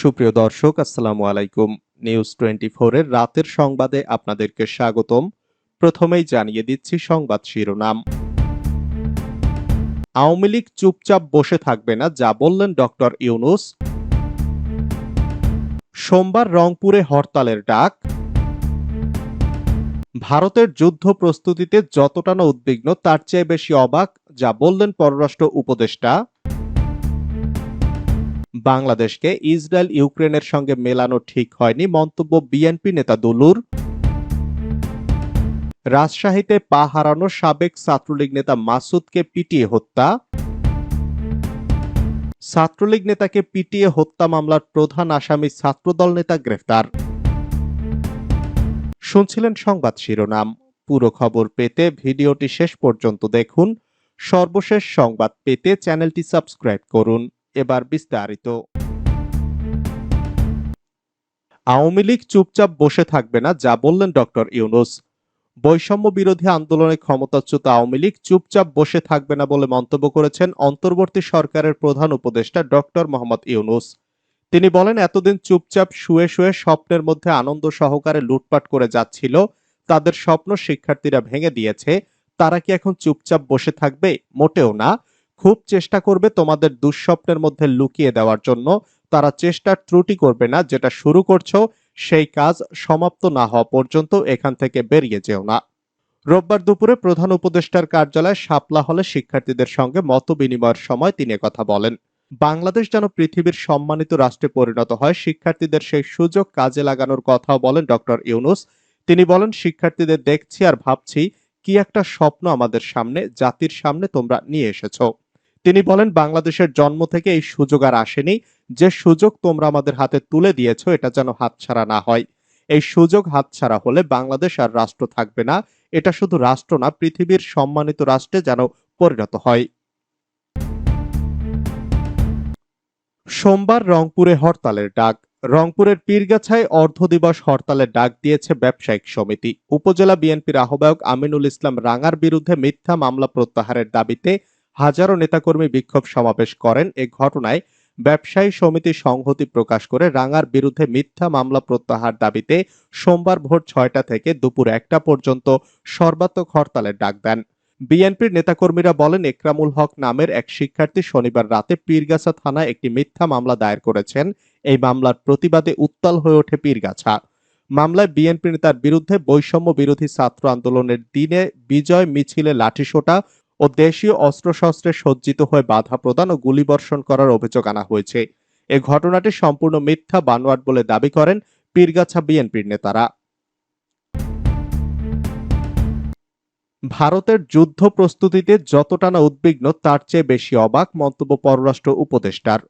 সুপ্রিয় দর্শক, আসসালামু আলাইকুম। নিউজ টোয়েন্টি এর রাতের সংবাদে আপনাদেরকে স্বাগতম। প্রথমেই জানিয়ে দিচ্ছি সংবাদ শিরোনাম। আওয়ামী লীগ চুপচাপ বসে থাকবে না, যা বললেন ডক্টর ইউনুস। সোমবার রংপুরে হরতালের ডাক। ভারতের যুদ্ধ প্রস্তুতিতে যতটা না উদ্বিগ্ন, তার চেয়ে বেশি অবাক, যা বললেন পররাষ্ট্র উপদেষ্টা। বাংলাদেশকে ইসরায়েল ইউক্রেনের সঙ্গে মেলানো ঠিক হয়নি, মন্তব্য বিএনপি নেতা দুলুর। রাজশাহীতে পা হারানো সাবেক ছাত্রলীগ নেতা মাসুদকে পিটিয়ে হত্যা। ছাত্রলীগ নেতাকে পিটিয়ে হত্যা মামলার প্রধান আসামি ছাত্রদল নেতা গ্রেফতার। শুনছিলেন সংবাদ শিরোনাম। পুরো খবর পেতে ভিডিওটি শেষ পর্যন্ত দেখুন। সর্বশেষ সংবাদ পেতে চ্যানেলটি সাবস্ক্রাইব করুন। এবার বিস্তারিত। আওয়ামী লীগ চুপচাপ বসে থাকবে না, যা বললেন ডক্টর ইউনুস। বৈষম্য বিরোধী আন্দোলনে ক্ষমতাচ্যুত আওয়ামী লীগ চুপচাপ বসে থাকবে না বলে মন্তব্য করেছেন অন্তর্বর্তী সরকারের প্রধান উপদেষ্টা ডক্টর মোহাম্মদ ইউনুস। তিনি বলেন, এতদিন চুপচাপ শুয়ে শুয়ে স্বপ্নের মধ্যে আনন্দ সহকারে লুটপাট করে যাচ্ছিল, তাদের স্বপ্ন শিক্ষার্থীরা ভেঙে দিয়েছে, তারা কি এখন চুপচাপ বসে থাকবে? মোটেও না। খুব চেষ্টা করবে তোমাদের দুঃস্বপ্নের মধ্যে লুকিয়ে দেওয়ার জন্য। তারা চেষ্টার ত্রুটি করবে না, যেটা শুরু করছ, সেই কাজ সমাপ্ত না হওয়া পর্যন্ত এখান থেকে বেরিয়ে যেও না। রোববার দুপুরে প্রধান উপদেষ্টার কার্যালয়ে শাপলা হলে শিক্ষার্থীদের সঙ্গে মত বিনিময়ের সময় তিনি কথা বলেন। বাংলাদেশ যেন পৃথিবীর সম্মানিত রাষ্ট্রে পরিণত হয়, শিক্ষার্থীদের সেই সুযোগ কাজে লাগানোর কথাও বলেন ডক্টর ইউনুস। তিনি বলেন, শিক্ষার্থীদের দেখছি আর ভাবছি কি একটা স্বপ্ন আমাদের সামনে, জাতির সামনে তোমরা নিয়ে এসেছ। তিনি বলেন, বাংলাদেশের জন্ম থেকে এই সুযোগ আর আসেনি। যে সুযোগ তোমরা আমাদের হাতে তুলে দিয়েছ, এটা যেন হাতছাড়া না হয়। এই সুযোগ হাতছাড়া হলে বাংলাদেশ আর রাষ্ট্র থাকবে না। এটা শুধু রাষ্ট্র না, পৃথিবীর সম্মানিত রাষ্ট্রে যেন পরিণত হয়। সোমবার রংপুরে হরতালের ডাক। রংপুরের পীরগাছায় অর্ধ দিবস হরতালের ডাক দিয়েছে ব্যবসায়িক সমিতি। উপজেলা বিএনপির আহ্বায়ক আমিনুল ইসলাম রাঙার বিরুদ্ধে মিথ্যা মামলা প্রত্যাহারের দাবিতে হাজারো নেতাকর্মী বিক্ষোভ সমাবেশ করেন। এ ঘটনায় ব্যবসায়ী সমিতি সংহতি প্রকাশ করে রাঙার বিরুদ্ধে মিথ্যা মামলা প্রত্যাহার দাবিতে সোমবার ভোর ছয়টা থেকে দুপুর একটা পর্যন্ত সর্বাত্মক হরতালের ডাক দেন। বিএনপির নেতাকর্মীরা বলেন, একরামুল হক নামের এক শিক্ষার্থী শনিবার রাতে পীরগাছা থানায় একটি মিথ্যা মামলা দায়ের করেছেন। এই মামলার প্রতিবাদে উত্তাল হয়ে ওঠে পীরগাছা। মামলায় বিএনপি নেতার বিরুদ্ধে বৈষম্য বিরোধী ছাত্র আন্দোলনের দিনে বিজয় মিছিলে লাঠিসোঁটা ও দেশীয় অস্ত্রশস্ত্রে সজ্জিত হয়ে বাধা প্রদান ও গুলিবর্ষণ করার অভিযোগ আনা হয়েছে। এ ঘটনাটি সম্পূর্ণ মিথ্যা বানোয়াট বলে দাবি করেন পীরগাছা বিএনপির নেতারা। ভারতের যুদ্ধ প্রস্তুতিতে যতটা না উদ্বিগ্ন, তার চেয়ে বেশি অবাক মন্তব্য পররাষ্ট্র উপদেষ্টার।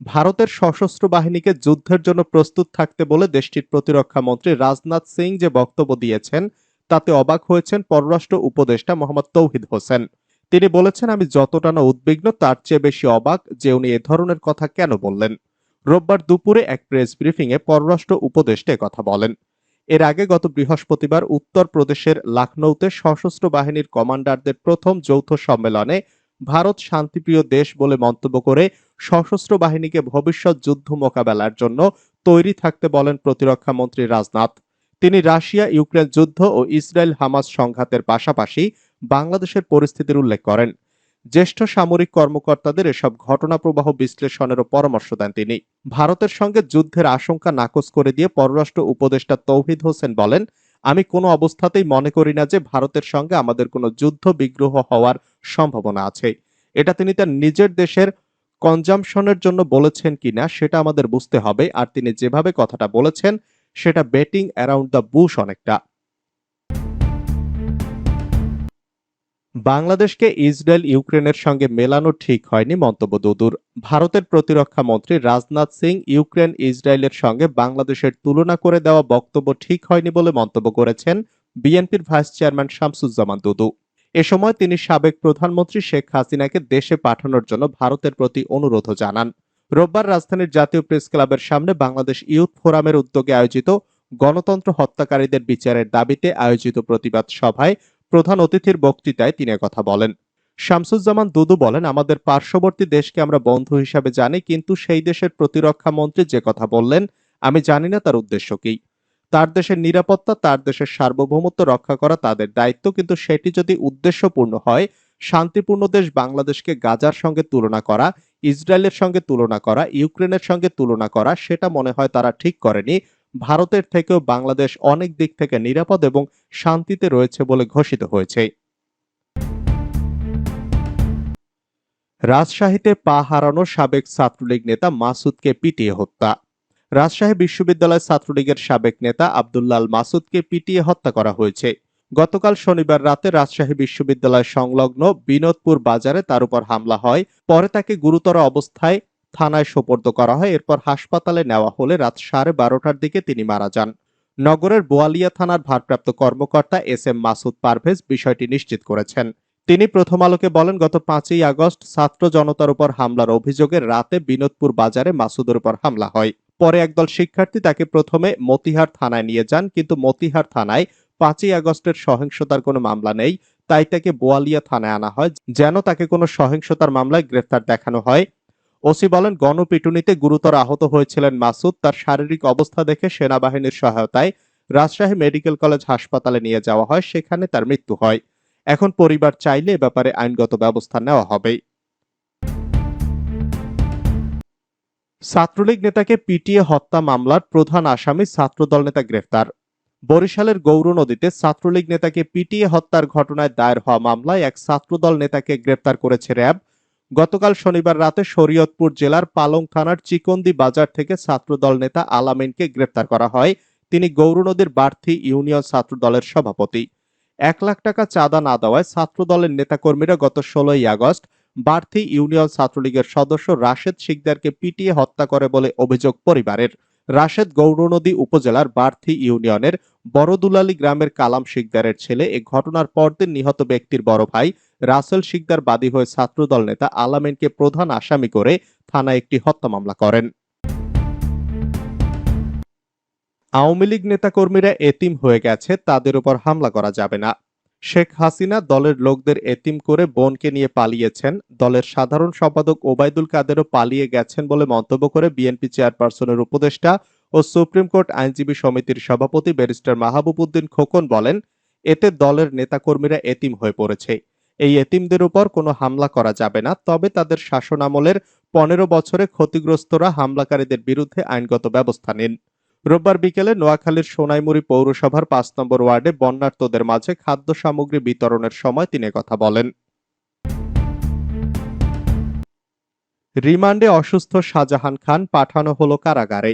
ভারতের সশস্ত্র বাহিনীকে যুদ্ধের জন্য প্রস্তুত থাকতে বলে দেশটির প্রতিরক্ষা মন্ত্রী রাজনাথ সিং যে বক্তব্য দিয়েছেন, তাতে অবাক হয়েছেন পররাষ্ট্র উপদেষ্টা মোহাম্মদ তৌহিদ হোসেন। তিনি বলেছেন, আমি যতটা না উদ্বিগ্ন, তার চেয়ে বেশি অবাক যে উনি এ ধরনের কথা কেন বললেন। রোববার দুপুরে এক প্রেস ব্রিফিংয়ে পররাষ্ট্র উপদেষ্টা কথা বলেন। এর আগে গত বৃহস্পতিবার উত্তর প্রদেশের লাখনৌতে সশস্ত্র বাহিনীর কমান্ডারদের প্রথম যৌথ সম্মেলনে ভারত শান্তিপ্রিয় দেশ বলে মন্তব্য করে সশস্ত্র বাহিনীকে ভবিষ্যৎ যুদ্ধ মোকাবেলার জন্য তৈরি থাকতে বলেন প্রতিরক্ষা মন্ত্রী রাজনাথ। তিনি রাশিয়া ইউক্রেন যুদ্ধ ও ইসরায়েল হামাস সংঘাতের পাশাপাশি বাংলাদেশের পরিস্থিতির উল্লেখ করেন। জ্যেষ্ঠ সামরিক কর্মকর্তাদের এসব ঘটনা প্রবাহ বিশ্লেষণেরও পরামর্শ দেন তিনি। ভারতের সঙ্গে যুদ্ধের আশঙ্কা নাকচ করে দিয়ে পররাষ্ট্র উপদেষ্টা তৌহিদ হোসেন বলেন, আমি কোনো অবস্থাতেই মনে করি না যে ভারতের সঙ্গে আমাদের কোনো যুদ্ধ বিগ্রহ হওয়ার সম্ভাবনা আছে। এটা তিনি তার নিজের দেশের কনজামশনের জন্য বলেছেন কিনা সেটা আমাদের বুঝতে হবে। আর তিনি যেভাবে কথাটা বলেছেন, সেটা বেটিং অ্যারাউন্ড দ্য বুশ অনেকটা। বাংলাদেশকে ইসরায়েল ইউক্রেনের সঙ্গে মেলানো ঠিক হয়নি মন্তব্য দুদুর। ভারতের প্রতিরক্ষা মন্ত্রী রাজনাথ সিং ইউক্রেন ইসরায়েলের সঙ্গে বাংলাদেশের তুলনা করে দেওয়া বক্তব্য ঠিক হয়নি বলে মন্তব্য করেছেন বিএনপির ভাইস চেয়ারম্যান শামসুজ্জামান দুদু। এ সময় তিনি সাবেক প্রধানমন্ত্রী শেখ হাসিনাকে দেশে পাঠানোর জন্য ভারতের প্রতি অনুরোধ জানান। রোববার রাজধানীর জাতীয় প্রেস ক্লাবের সামনে বাংলাদেশ ইউথ ফোরামের উদ্যোগে আয়োজিত গণতন্ত্র হত্যাকারীদের বিচারের দাবিতে আয়োজিত প্রতিবাদ সভায় প্রধান অতিথির বক্তৃতায় তিনি কথা বলেন। শামসুজ্জামান দুদু বলেন, আমাদের পার্শ্ববর্তী দেশকে আমরা বন্ধু হিসাবে জানি, কিন্তু সেই দেশের প্রতিরক্ষা মন্ত্রী যে কথা বললেন, আমি জানি না তার উদ্দেশ্য কি। তার দেশের নিরাপত্তা, তার দেশের সার্বভৌমত্ব রক্ষা করা তাদের দায়িত্ব, কিন্তু সেটি যদি উদ্দেশ্যপূর্ণ হয়, শান্তিপূর্ণ দেশ বাংলাদেশকে গাজার সঙ্গে তুলনা করা, ইসরায়েলের সঙ্গে তুলনা করা, ইউক্রেনের সঙ্গে তুলনা করা, সেটা মনে হয় তারা ঠিক করেনি। ভারতের থেকেও বাংলাদেশ অনেক দিক থেকে নিরাপদ এবং শান্তিতে রয়েছে বলে ঘোষিত হয়েছে। রাজশাহীতে পা হারানো সাবেক ছাত্রলীগ নেতা মাসুদকে পিটিয়ে হত্যা। রাজশাহী বিশ্ববিদ্যালয় ছাত্রলীগের সাবেক নেতা আব্দুল্লাল মাসুদকে পিটিয়ে হত্যা করা হয়েছে। গতকাল শনিবার রাতে রাজশাহী বিশ্ববিদ্যালয় সংলগ্ন বিনোদপুর বাজারে তার উপর হামলা হয়। পরে তাকে গুরুতর অবস্থায় থানায় সোপর্দ করা হয়। এরপর হাসপাতালে নেওয়া হলে রাত সাড়ে বারোটার দিকে তিনি মারা যান। নগরের বোয়ালিয়া থানার ভারপ্রাপ্ত কর্মকর্তা এস এম মাসুদ পারভেজ বিষয়টি নিশ্চিত করেছেন। তিনি প্রথম আলোকে বলেন, গত পাঁচই আগস্ট ছাত্র জনতার উপর হামলার অভিযোগে রাতে বিনোদপুর বাজারে মাসুদের উপর হামলা হয়। পরে একদল শিক্ষার্থী তাকে প্রথমে মতিহার থানায় নিয়ে যান, কিন্তু মতিহার থানায় পাঁচই আগস্টের সহিংসতার কোনো মামলা নেই, তাই তাকে বোয়ালিয়া থানায় আনা হয়। যেন তাকে কোনো সহিংসতার মামলায় গ্রেফতার দেখানো হয়। ওসি বলেন, গণপিটুনিতে গুরুতর আহত হয়েছিলেন মাসুদ। তার শারীরিক অবস্থা দেখে সেনাবাহিনীর সহায়তায় রাজশাহী মেডিকেল কলেজ হাসপাতালে নিয়ে যাওয়া হয়। সেখানে তার মৃত্যু হয়। এখন পরিবার চাইলে ব্যাপারে আইনগত ব্যবস্থা নেওয়া হবে ছাত্রলীগ নেতাকে পিটিয়ে হত্যা মামলার প্রধান আসামি ছাত্রদল নেতা গ্রেফতার। বরিশালের গৌর নদীতে ছাত্রলীগ নেতাকে পিটিয়ে হত্যার ঘটনায় দায়ের হওয়া মামলায় এক ছাত্রদল নেতাকে গ্রেফতার করেছে র্যাব। গতকাল শনিবার রাতে শরীয়তপুর জেলার পালং থানার চিকন্দি বাজার থেকে ছাত্রদল নেতা আলামিনকে গ্রেফতার করা হয়। তিনি গৌর নদীর বার্থী ইউনিয়ন ছাত্রদলের সভাপতি। এক লাখ টাকা চাঁদা না দেওয়ায় ছাত্রদলের নেতাকর্মীরা গত ষোলোই আগস্ট বার্থী ইউনিয়ন ছাত্রলীগের সদস্য রাশেদ শিকদারকে পিটিয়ে হত্যা করে বলে অভিযোগ পরিবারের। রাশেদ গৌরনদী উপজেলার বার্থী ইউনিয়নের বড়দুলালি গ্রামের কালাম শিকদারের ছেলে এ ঘটনার পরদিন নিহত ব্যক্তির বড় ভাই রাসেল শিকদার বাদী হয়ে ছাত্রদল নেতা আলামিনকে প্রধান আসামি করে থানায় একটি হত্যা মামলা করেন। আওয়ামী লীগ নেতাকর্মীরা এতিম হয়ে গেছে, তাদের উপর হামলা করা যাবে না। শেখ হাসিনা দলের লোকদের এতিম করে বোনকে নিয়ে পালিয়েছেন। দলের সাধারণ সম্পাদক ওবায়দুল কাদেরও পালিয়ে গেছেন বলে মন্তব্য করে বিএনপি চেয়ারপারসনের উপদেষ্টা ও সুপ্রিম কোর্ট আইনজীবী সমিতির সভাপতি ব্যারিস্টার মাহবুব উদ্দিন খোকন বলেন, এতে দলের নেতাকর্মীরা এতিম হয়ে পড়েছে। এই এতিমদের উপর কোনো হামলা করা যাবে না। তবে তাদের শাসনামলের পনেরো বছরে ক্ষতিগ্রস্তরা হামলাকারীদের বিরুদ্ধে আইনগত ব্যবস্থা নিন। রোববার বিকেলে নোয়াখালীর সোনাইমুড়ি পৌরসভার পাঁচ নম্বর ওয়ার্ডে বন্যার্তদের মাঝে খাদ্য সামগ্রী বিতরণের সময় তিনি কথা বলেন। রিমান্ডে অসুস্থ শাহজাহান খান পাঠানো হলো কারাগারে।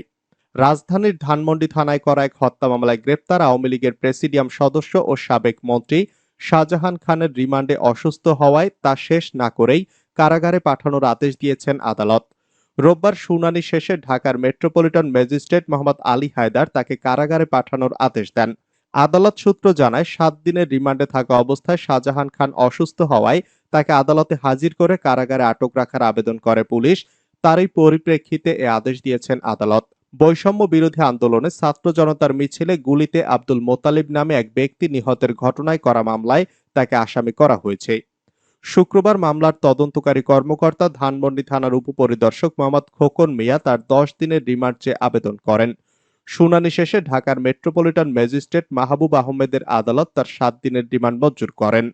রাজধানীর ধানমন্ডি থানায় করা এক হত্যা মামলায় গ্রেপ্তার আওয়ামী লীগের প্রেসিডিয়াম সদস্য ও সাবেক মন্ত্রী শাহজাহান খানের রিমান্ডে অসুস্থ হওয়ায় তা শেষ না করেই কারাগারে পাঠানোর আদেশ দিয়েছেন আদালত। রোববার শুনানি শেষে ঢাকার মেট্রোপলিটন ম্যাজিস্ট্রেট মোহাম্মদ আলী হায়দার তাকে কারাগারে পাঠানোর আদেশ দেন। আদালত সূত্র জানায়, সাত দিনের রিমান্ডে থাকা অবস্থায় শাহজাহান খান অসুস্থ হওয়ায় তাকে আদালতে হাজির করে কারাগারে আটক রাখার আবেদন করে পুলিশ। তারই পরিপ্রেক্ষিতে এ আদেশ দিয়েছেন আদালত। বৈষম্য বিরোধী আন্দোলনে ছাত্র জনতার মিছিলে গুলিতে আব্দুল মোতালিব নামে এক ব্যক্তি নিহতের ঘটনায় করা মামলায় তাকে আসামি করা হয়েছে। শুক্রবার মামলার তদন্তকারী কর্মকর্তা ধানমন্ডি থানার উপপরিদর্শক মোহাম্মদ খোকন মিয়া তার দশ দিনের রিমান্ড চেয়ে আবেদন করেন। শুনানি শেষে ঢাকার মেট্রোপলিটন ম্যাজিস্ট্রেট মাহবুব আহমেদের আদালত তার সাত দিনের রিমান্ড মঞ্জুর করেন।